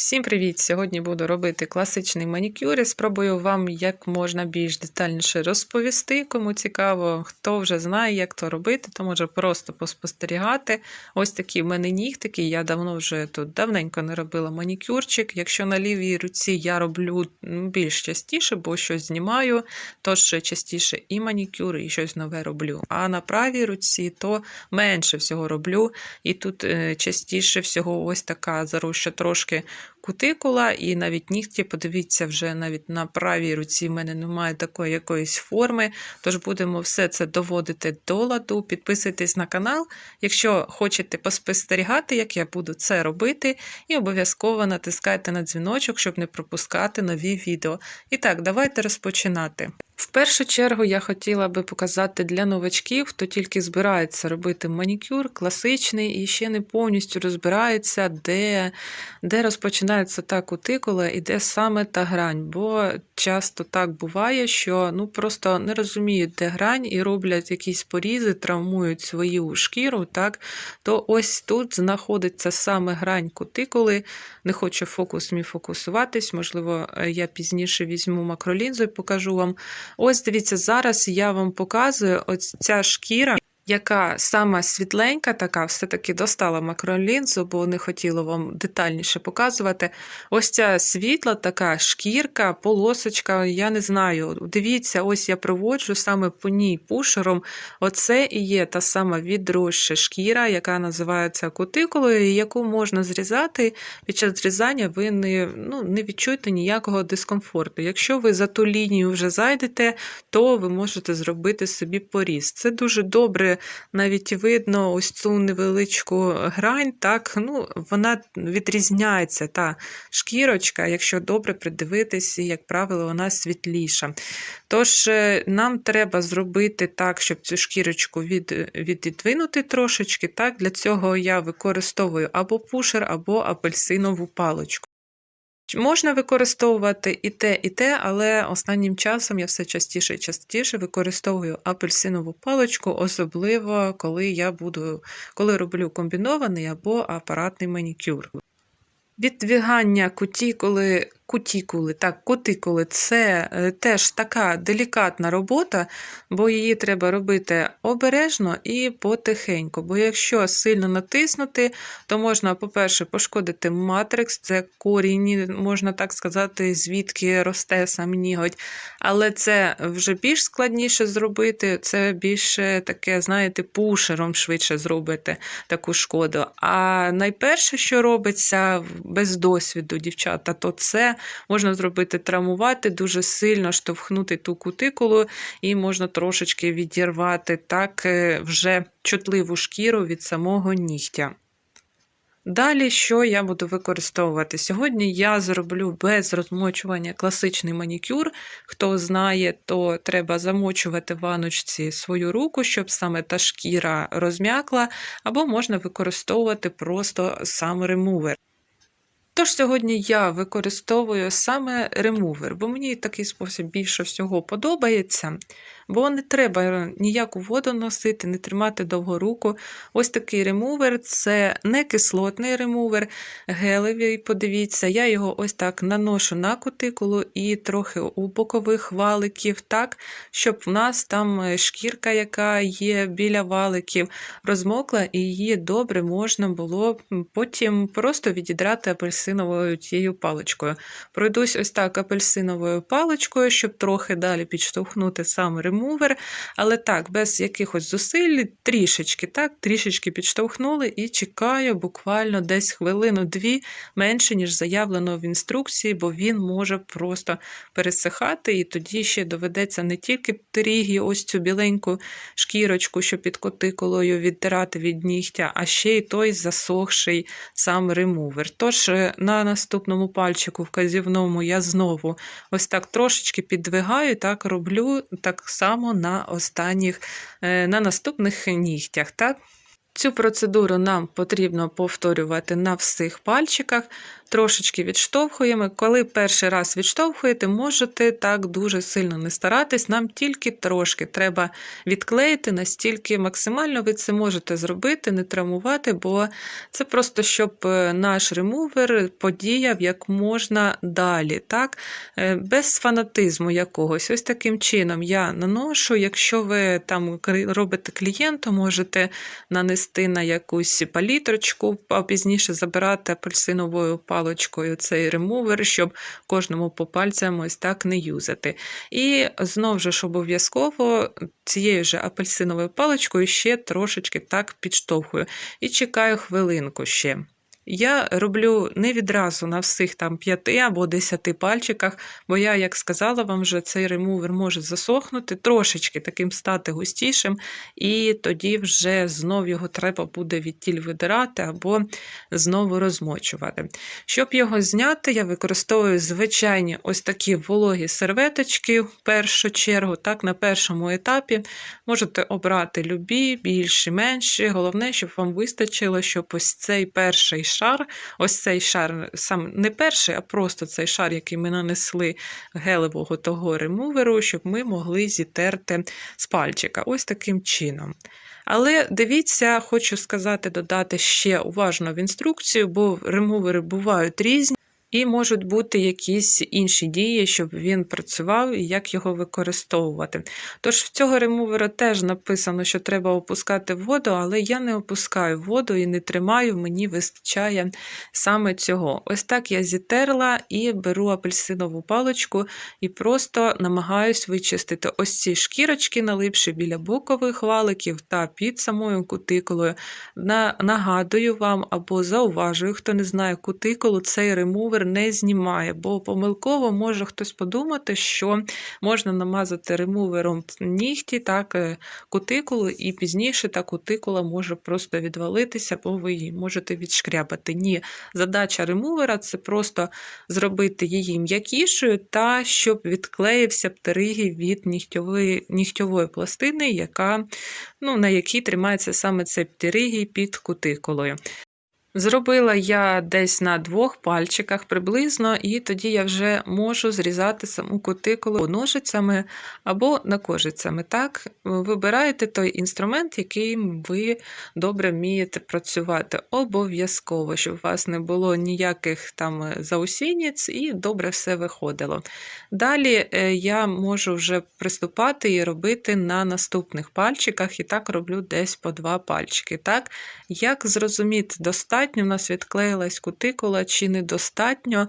Всім привіт! Сьогодні буду робити класичний манікюр і спробую вам як можна більш детальніше розповісти, кому цікаво, хто вже знає, як то робити, то може просто поспостерігати. Ось такі в мене нігтики. Я давно вже тут давненько не робила манікюрчик. Якщо на лівій руці я роблю ну, більш частіше, бо щось знімаю, то ще частіше і манікюр, і щось нове роблю. А на правій руці то менше всього роблю. І тут е, частіше всього ось така зароща трошки кутикула, і навіть нігті, подивіться, вже навіть на правій руці в мене немає такої якоїсь форми. Тож будемо все це доводити до ладу. Підписуйтесь на канал, якщо хочете поспостерігати, як я буду це робити, і обов'язково натискайте на дзвіночок, щоб не пропускати нові відео. І так, давайте розпочинати. В першу чергу я хотіла би показати для новачків, хто тільки збирається робити манікюр, класичний і ще не повністю розбирається, де, де розпочинається та кутикула і де саме та грань. Бо часто так буває, що ну просто не розуміють, де грань, і роблять якісь порізи, травмують свою шкіру. так, То ось тут знаходиться саме грань кутикули. Не хочу фокус мій фокусуватись, можливо, я пізніше візьму макролінзу і покажу вам. Ось дивіться, зараз я вам показую ось ця шкіра, яка сама світленька, така, все-таки достала макролінзу, бо не хотіла вам детальніше показувати. Ось ця світла, така шкірка, полосочка, я не знаю. Дивіться, ось я проводжу саме по ній пушером. Оце і є та сама відросша шкіра, яка називається кутикулою, яку можна зрізати. Під час зрізання ви не, ну, не відчуєте ніякого дискомфорту. Якщо ви за ту лінію вже зайдете, то ви можете зробити собі поріз. Це дуже добре навіть видно ось цю невеличку грань, так, ну, вона відрізняється, та шкірочка, якщо добре придивитись, як правило, вона світліша. Тож, е, нам треба зробити так, щоб цю шкірочку від, віддвинути трошечки. Так, Для цього я використовую або пушер, або апельсинову паличку. Можна використовувати і те, і те, але останнім часом я все частіше і частіше використовую апельсинову паличку, особливо коли я буду, коли роблю комбінований або апаратний манікюр. Віддвігання кутікули, кутікули, так, кутикули це е, теж така делікатна робота, бо її треба робити обережно і потихеньку. Бо якщо сильно натиснути, то можна, по-перше, пошкодити матрикс, це корінь, можна так сказати, звідки росте сам ніготь. Але це вже більш складніше зробити, це більше таке, знаєте, пушером швидше зробити таку шкоду. А найперше, що робиться без досвіду, дівчата, то це можна зробити травмувати, дуже сильно штовхнути ту кутикулу, і можна трошечки відірвати так е, вже чутливу шкіру від самого нігтя. Далі, що я буду використовувати? Сьогодні я зроблю без розмочування класичний манікюр. Хто знає, то треба замочувати в ваночці свою руку, щоб саме та шкіра розм'якла, або можна використовувати просто сам ремувер. Тож сьогодні я використовую саме ремувер, бо мені такий спосіб більше всього подобається, бо не треба ніяку воду носити, не тримати довго руку. Ось такий ремувер це не кислотний ремувер, гелевий, подивіться, я його ось так наношу на кутикулу і трохи у бокових валиків, так, щоб в нас там шкірка, яка є біля валиків, розмокла, і її добре можна було потім просто відідрати апельсин апельсиновою тією паличкою. Пройдусь ось так апельсиновою паличкою, щоб трохи далі підштовхнути сам ремувер. Але так, без якихось зусиль, трішечки так, трішечки підштовхнули і чекаю буквально десь хвилину-дві менше, ніж заявлено в інструкції, бо він може просто пересихати, і тоді ще доведеться не тільки птерігі, ось цю біленьку шкірочку, що під котикулою віддирати від нігтя, а ще й той засохший сам ремувер. Тож е, на наступному пальчику вказівному я знову ось так трошечки піддвигаю, так роблю так само на останніх, е, на наступних нігтях. так. Цю процедуру нам потрібно повторювати на всіх пальчиках. Трошечки відштовхуємо. Коли перший раз відштовхуєте, можете так дуже сильно не старатись, нам тільки трошки треба відклеїти, настільки максимально ви це можете зробити, не травмувати, бо це просто щоб е, наш ремувер подіяв як можна далі, так? Е, без фанатизму якогось. Ось таким чином я наношу. Якщо ви там робите клієнту, можете нанести на якусь палітрочку, а пізніше забирати апельсиновою паличкою цей ремувер, щоб кожному по пальцям ось так не юзати. І знову ж обов'язково цією же апельсиновою паличкою ще трошечки так підштовхую. І чекаю хвилинку ще. Я роблю не відразу на всіх там п'яти або десяти пальчиках, бо я, як сказала вам, вже цей ремувер може засохнути, трошечки таким стати густішим, і тоді вже знов його треба буде відтіль видирати або знову розмочувати. Щоб його зняти, я використовую звичайні ось такі вологі серветочки в першу чергу, так, на першому етапі. Можете обрати любі, більші, менші. Головне, щоб вам вистачило, щоб ось цей перший шар, ось цей шар, сам не перший, а просто цей шар, який ми нанесли гелевого того ремуверу, щоб ми могли зітерти з пальчика. Ось таким чином. Але дивіться, хочу сказати, додати ще уважно в інструкцію, бо ремувери бувають різні. І можуть бути якісь інші дії, щоб він працював і як його використовувати. Тож в цього ремувера теж написано, що треба опускати воду, але я не опускаю воду і не тримаю, мені вистачає саме цього. Ось так я зітерла і беру апельсинову паличку і просто намагаюсь вичистити ось ці шкірочки, налипші біля бокових валиків та під самою кутикулою. Нагадую вам або зауважую, хто не знає кутикулу, цей ремувер не знімає, бо помилково може хтось подумати, що можна намазати ремувером нігті, так, кутикулу, і пізніше та кутикула може просто відвалитися, бо ви її можете відшкрябати. Ні, задача ремувера це просто зробити її м'якішою та щоб відклеївся птеригій від нігтьової, нігтьової пластини, яка, ну, на якій тримається саме цей птеригій під кутикулою. Зробила я десь на двох пальчиках приблизно, і тоді я вже можу зрізати саму кутикулу ножицями або накожицями. Так, вибираєте той інструмент, яким ви добре вмієте працювати. Обов'язково, щоб у вас не було ніяких там заусінець і добре все виходило. Далі е, я можу вже приступати і робити на наступних пальчиках, і так роблю десь по два пальчики. Так, як зрозуміти, достатньо в нас відклеїлась кутикула чи недостатньо.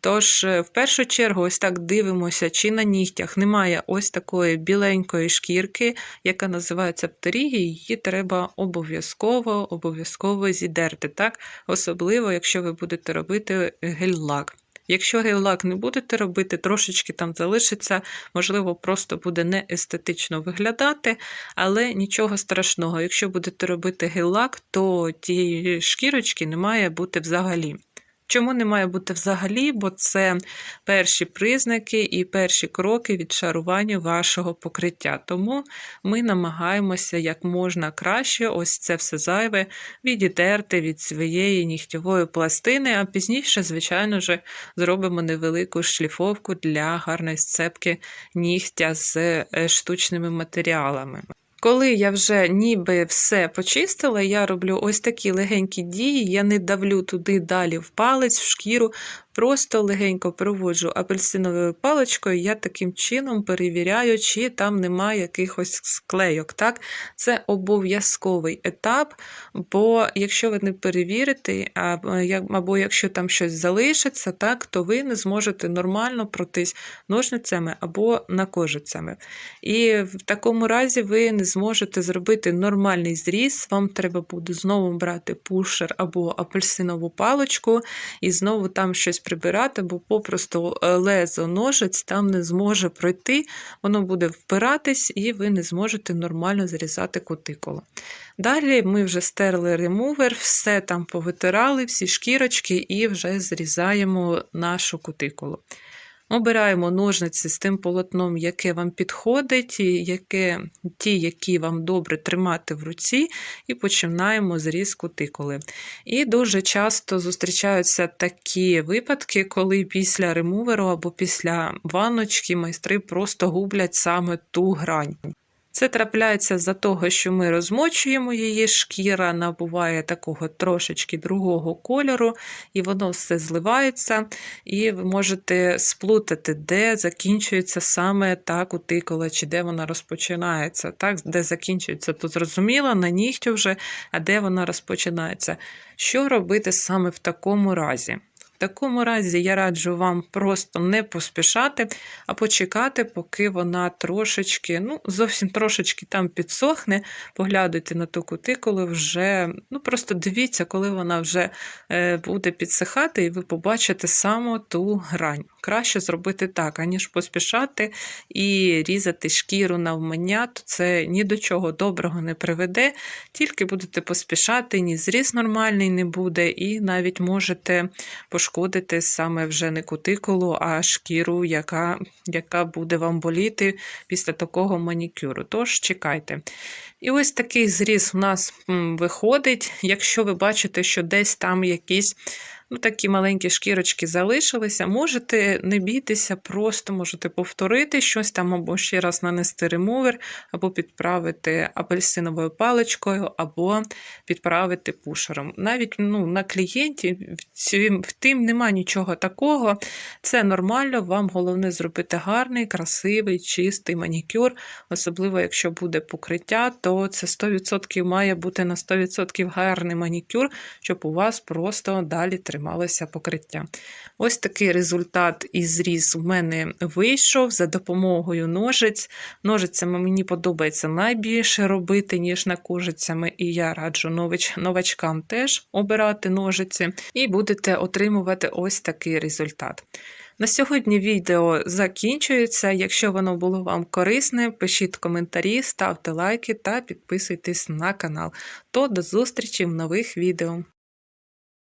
Тож, е, в першу чергу, ось так дивимося, чи на нігтях немає ось такої біленької шкірки, яка називається птерігія, її треба обов'язково обов'язково зідерти. Так? Особливо, якщо ви будете робити гель-лак. Якщо гель-лак не будете робити, трошечки там залишиться, можливо, просто буде не естетично виглядати, але нічого страшного. Якщо будете робити гель-лак, то тієї шкірочки не має бути взагалі. Чому не має бути взагалі? Бо це перші признаки і перші кроки від шарування вашого покриття. Тому ми намагаємося як можна краще ось це все зайве відітерти від своєї нігтєвої пластини, а пізніше, звичайно ж, зробимо невелику шліфовку для гарної сцепки нігтя з е, штучними матеріалами. Коли я вже ніби все почистила, я роблю ось такі легенькі дії, я не давлю туди далі в палець, в шкіру, просто легенько проводжу апельсиновою паличкою, я таким чином перевіряю, чи там немає якихось склейок. Так? Це обов'язковий етап, бо якщо ви не перевірите, або якщо там щось залишиться, так, то ви не зможете нормально пройтись ножницями або накожицями. І в такому разі ви не зможете зробити нормальний зріз, вам треба буде знову брати пушер або апельсинову паличку, і знову там щось прибирати, бо попросту е, лезо ножиць там не зможе пройти, воно буде впиратись, і ви не зможете нормально зрізати кутикулу. Далі ми вже стерли ремувер, все там повитирали, всі шкірочки, і вже зрізаємо нашу кутикулу. Обираємо ножниці з тим полотном, яке вам підходить, і яке, ті, які вам добре тримати в руці, і починаємо зріз кутикули. І дуже часто зустрічаються такі випадки, коли після ремуверу або після ванночки майстри просто гублять саме ту грань. Це трапляється за того, що ми розмочуємо її, шкіра набуває такого трошечки другого кольору, і воно все зливається, і ви можете сплутати, де закінчується саме та кутикула, чи де вона розпочинається. Так, Де закінчується, то зрозуміло, на нігтю вже, а де вона розпочинається. Що робити саме в такому разі? Такому разі я раджу вам просто не поспішати, а почекати, поки вона трошечки, ну, зовсім трошечки там підсохне, поглядуйте на ту кутикулу, вже, ну, просто дивіться, коли вона вже е, буде підсихати, і ви побачите саме ту грань. Краще зробити так, аніж поспішати і різати шкіру навмання, то це ні до чого доброго не приведе, тільки будете поспішати, ні зріз нормальний не буде, і навіть можете пошкодити саме вже не кутикулу, а шкіру, яка, яка буде вам боліти після такого манікюру. Тож чекайте. І ось такий зріз у нас виходить. Якщо ви бачите, що десь там якісь ну, такі маленькі шкірочки залишилися, можете не бійтеся, просто можете повторити щось там, або ще раз нанести ремувер, або підправити апельсиновою паличкою, або підправити пушером. Навіть ну, на клієнті в тим нема нічого такого. Це нормально, вам головне зробити гарний, красивий, чистий манікюр, особливо якщо буде покриття, то це 100% має бути на 100% гарний манікюр, щоб у вас просто далі трималося покриття. Ось такий результат і зріз у мене вийшов за допомогою ножиць. Ножицями мені подобається найбільше робити, ніж накожицями, і я раджу новачкам теж обирати ножиці, і будете отримувати ось такий результат. На сьогодні відео закінчується. Якщо воно було вам корисне, пишіть коментарі, ставте лайки та підписуйтесь на канал. То до зустрічі в нових відео.